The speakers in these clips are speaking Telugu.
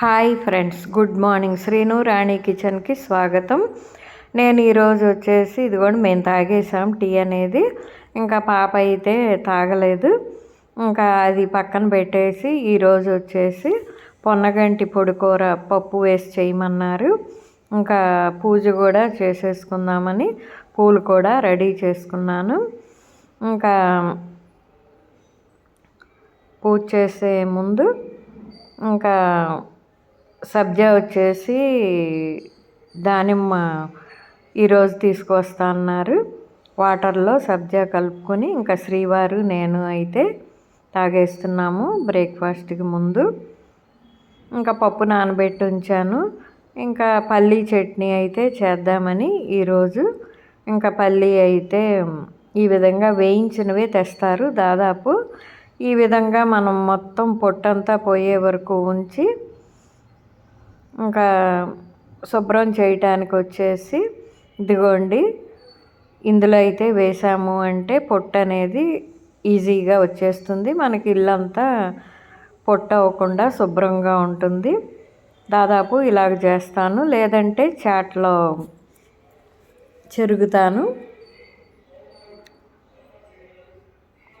Hi friends good morning. Srinu Rani కిచెన్కి స్వాగతం. నేను ఈరోజు వచ్చేసి ఇది కూడా మేము తాగేసాం టీ అనేది. ఇంకా పాప అయితే తాగలేదు. ఇంకా అది పక్కన పెట్టేసి ఈరోజు వచ్చేసి పొన్నగంటి పొడికూర పప్పు వేసి చేయమన్నారు. ఇంకా పూజ కూడా చేసేసుకుందామని పూలు కూడా రెడీ చేసుకున్నాను. ఇంకా పూజ చేసే ముందు ఇంకా సబ్జా వచ్చేసి దానిమ్మ ఈరోజు తీసుకొస్తా అన్నారు. వాటర్లో సబ్జా కలుపుకొని ఇంకా శ్రీవారు నేను అయితే తాగేస్తున్నాము బ్రేక్ఫాస్ట్కి ముందు. ఇంకా పప్పు నానబెట్టి ఉంచాను. ఇంకా పల్లీ చట్నీ అయితే చేద్దామని ఈరోజు. ఇంకా పల్లీ అయితే ఈ విధంగా వేయించినవే తెస్తారు దాదాపు. ఈ విధంగా మనం మొత్తం పొట్టంతా పోయే వరకు ఉంచి ఇంకా శుభ్రం చేయటానికి వచ్చేసి ఇదిగోండి. ఇందులో అయితే వేసాము అంటే పొట్టు అనేది ఈజీగా వచ్చేస్తుంది. మనకి ఇల్లంతా పొట్టు అవ్వకుండా శుభ్రంగా ఉంటుంది. దాదాపు ఇలాగ చేస్తాను. లేదంటే చాట్లో చెరుగుతాను.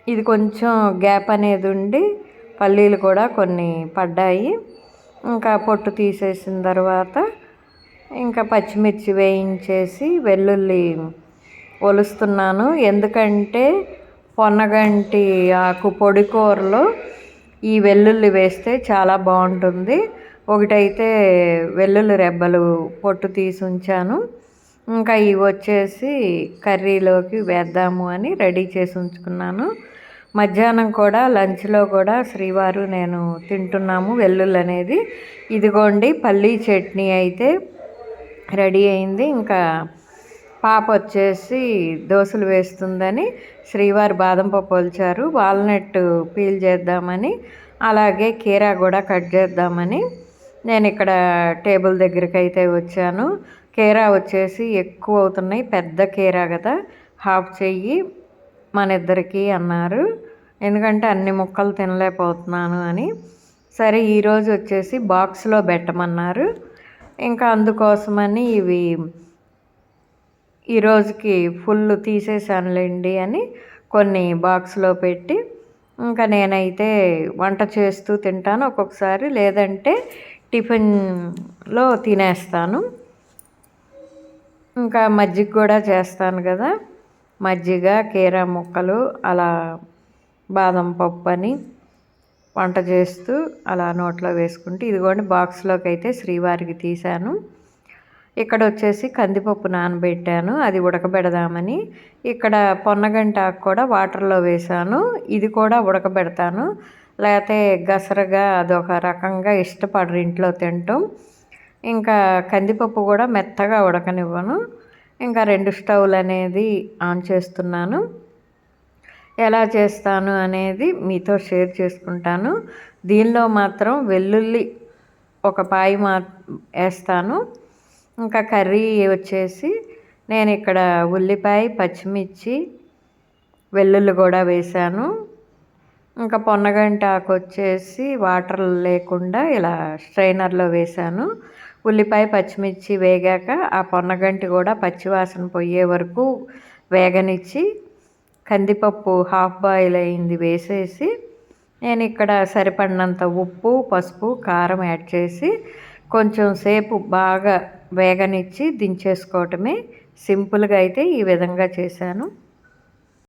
ఇది కొంచెం గ్యాప్ అనేది ఉండి పల్లీలు కూడా కొన్ని పడ్డాయి. ఇంకా పొట్టు తీసేసిన తర్వాత ఇంకా పచ్చిమిర్చి వేయించేసి వెల్లుల్లి ఒలుస్తున్నాను. ఎందుకంటే పొన్నగంటి ఆకు పొడి కూరలో ఈ వెల్లుల్లి వేస్తే చాలా బాగుంటుంది. ఒకటైతే వెల్లుల్లి రెబ్బలు పొట్టు తీసి ఉంచాను. ఇంకా ఇవి వచ్చేసి కర్రీలోకి వేద్దాము అని రెడీ చేసి ఉంచుకున్నాను. మధ్యాహ్నం కూడా లంచ్లో కూడా శ్రీవారు నేను తింటున్నాము వెల్లుల్లి అనేది. ఇదిగోండి పల్లీ చట్నీ అయితే రెడీ అయింది. ఇంకా పాప వచ్చేసి దోశలు వేస్తుందని శ్రీవారి బాదం పప్పు పోల్చారు వాల్నట్ పీల్ చేద్దామని అలాగే కీరా కూడా కట్ చేద్దామని నేను ఇక్కడ టేబుల్ దగ్గరికి అయితే వచ్చాను. కీరా వచ్చేసి ఎక్కువ అవుతున్నాయి పెద్ద కీరా కదా హాఫ్ చెయ్యి. మన ఇద్దరికీ అన్నారు. ఎందుకంటే అన్ని ముక్కలు తినలేకపోతున్నాను అని. సరే ఈరోజు వచ్చేసి బాక్స్లో పెట్టమన్నారు. ఇంకా అందుకోసమని ఇవి ఈరోజుకి ఫుల్ తీసేసానులేండి అని కొన్ని బాక్స్లో పెట్టి ఇంకా నేనైతే వంట చేస్తూ తింటాను ఒక్కొక్కసారి. లేదంటే టిఫిన్లో తినేస్తాను. ఇంకా మజ్జిగ కూడా చేస్తాను కదా. మజ్జిగ కీరా ముక్కలు అలా బాదం పప్పు అని వంట చేస్తూ అలా నోట్లో వేసుకుంటూ ఇదిగోండి బాక్స్లోకి అయితే శ్రీవారికి తీశాను. ఇక్కడ వచ్చేసి కందిపప్పు నానబెట్టాను అది ఉడకబెడదామని. ఇక్కడ పొన్నగంట కూడా వాటర్లో వేశాను ఇది కూడా ఉడకబెడతాను. లేకపోతే గసరగా అదొక రకంగా ఇష్టపడరు ఇంట్లో తింటాం. ఇంకా కందిపప్పు కూడా మెత్తగా ఉడకనివ్వను. ఇంకా రెండు స్టవ్లు అనేది ఆన్ చేస్తున్నాను. ఎలా చేస్తాను అనేది మీతో షేర్ చేసుకుంటాను. దీనిలో మాత్రం వెల్లుల్లి ఒక పాయి మా వేస్తాను. ఇంకా కర్రీ వచ్చేసి నేను ఇక్కడ ఉల్లిపాయ పచ్చిమిర్చి వెల్లుల్లి కూడా వేశాను. ఇంకా పొన్నగంట ఆకు వచ్చేసి వాటర్ లేకుండా ఇలా స్ట్రైనర్లో వేశాను. ఉల్లిపాయ పచ్చిమిర్చి వేగాక ఆ పొన్నగంటి కూడా పచ్చివాసన పోయే వరకు వేగనిచ్చి కందిపప్పు హాఫ్ బాయిల్ అయింది వేసేసి నేను ఇక్కడ సరిపడినంత ఉప్పు పసుపు కారం యాడ్ చేసి కొంచెం సేపు బాగా వేగనిచ్చి దించేసుకోవటమే సింపుల్గా అయితే ఈ విధంగా చేశాను.